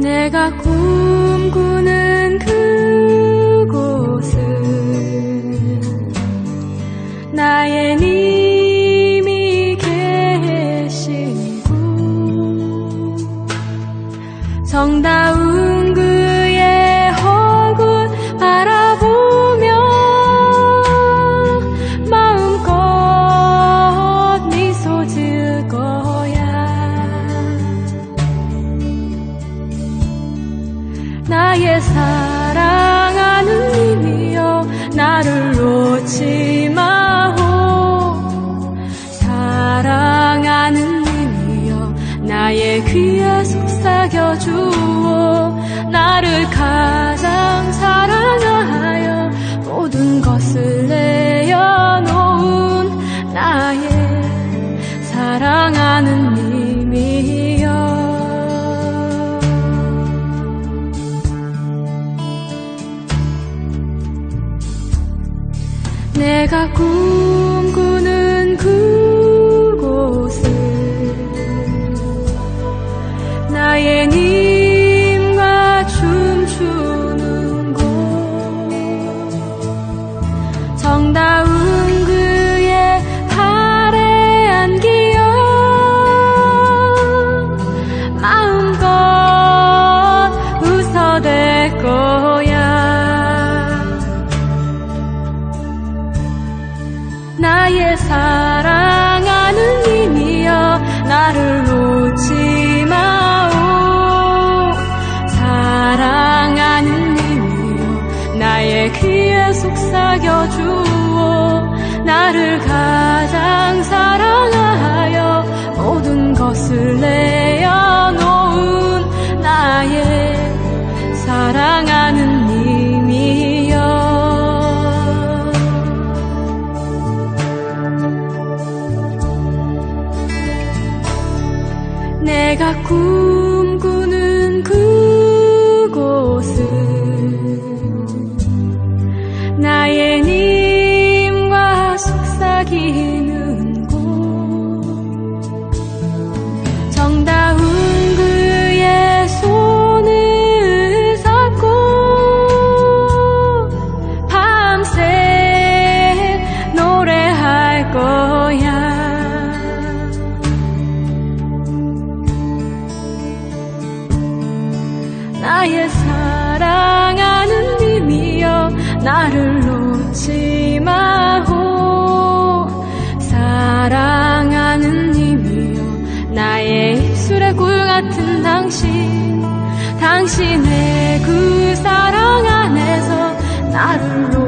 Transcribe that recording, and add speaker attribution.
Speaker 1: 내가 꿈꾸는 정다운 그의 허군 바라보며 마음껏 미소 지을 거야. 나의 사랑하는 님이여 나를 놓지 마오. 사랑하는 님이여 나의 귀에 속삭 여 주오 나를 가장 사랑하여 모든 것을 내어놓은 나의 사랑하는 님이여. 내가 꿈꾸 나의 님과 춤추는 곳. 정다운 그의 팔에 안기어 마음껏 웃어댈 거야. 나의 사랑하는 님이여 나를 귀에 속삭여 주오 나를 가장 사랑하여 모든 것을 내어 놓은 나의 사랑하는 님이여. 내가 꿈꾸 나의 사랑하는 님이여 나를 놓지 마오. 사랑하는 님이여 나의 입술의 꿀 같은 당신. 당신의 그 사랑 안에서 나를 놓